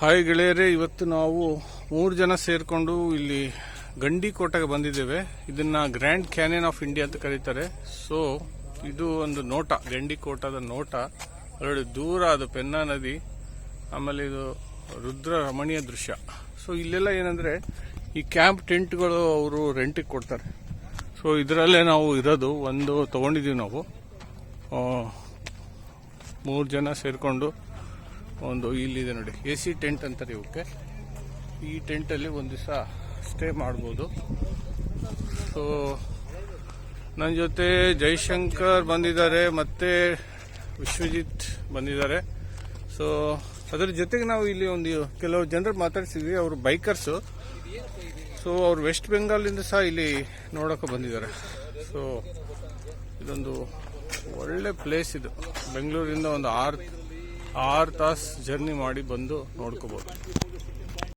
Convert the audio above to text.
Hi ಗೆಳೆಯರೇ, ಇವತ್ತು ನಾವು ಮೂರು ಜನ ಸೇರಿಕೊಂಡು ಇಲ್ಲಿ ಗಂಡಿ ಕೋಟೆಗೆ ಬಂದಿದ್ದೇವೆ. ಇದನ್ನ ಗ್ರ್ಯಾಂಡ್ ಕ್ಯಾನಿಯನ್ ಆಫ್ ಇಂಡಿಯಾ ಅಂತ ಕರೀತಾರೆ. ಸೊ ಇದು ಒಂದು ನೋಟ, ಗಂಡಿ ಕೋಟದ ನೋಟ. ಅದರಲ್ಲಿ ದೂರ ಅದು ಪೆನ್ನಾ ನದಿ, ಆಮೇಲೆ ಇದು ರುದ್ರ ರಮಣೀಯ ದೃಶ್ಯ. ಸೊ ಇಲ್ಲೆಲ್ಲ ಏನಂದ್ರೆ, ಈ ಕ್ಯಾಂಪ್ ಟೆಂಟ್ಗಳು ಅವರು ರೆಂಟಿಗೆ ಕೊಡ್ತಾರೆ. ಸೊ ಇದರಲ್ಲೇ ನಾವು ಇರೋದು, ಒಂದು ತಗೊಂಡಿದ್ದೀವಿ ನಾವು. ಮೂರು ಜನ ಸೇರಿಕೊಂಡು ಒಂದು ಇಲ್ಲಿದೆ ನೋಡಿ. ಎ ಸಿ ಟೆಂಟ್ ಅಂತಾರೆ ಇವಕ್ಕೆ ಈ ಟೆಂಟಲ್ಲಿ ಒಂದು ದಿವಸ ಸ್ಟೇ ಮಾಡ್ಬೋದು. ಸೊ ನನ್ನ ಜೊತೆ ಜೈಶಂಕರ್ ಬಂದಿದ್ದಾರೆ, ಮತ್ತೆ ವಿಶ್ವಜಿತ್ ಬಂದಿದ್ದಾರೆ. ಸೊ ಅದರ ಜೊತೆಗೆ ನಾವು ಇಲ್ಲಿ ಒಂದು ಕೆಲವು ಜನರು ಮಾತಾಡ್ಸಿದ್ವಿ, ಅವರು ಬೈಕರ್ಸು. ಸೊ ಅವರು ವೆಸ್ಟ್ ಬೆಂಗಾಲಿಂದ ಸಹ ಇಲ್ಲಿ ನೋಡೋಕೆ ಬಂದಿದ್ದಾರೆ. ಸೊ ಇದೊಂದು ಒಳ್ಳೆ ಪ್ಲೇಸ್ ಇದು. ಬೆಂಗಳೂರಿಂದ ಒಂದು ಆರು ಆರು ತಾಸು ಜರ್ನಿ ಮಾಡಿ ಬಂದು ನೋಡ್ಕೋಬೋದು.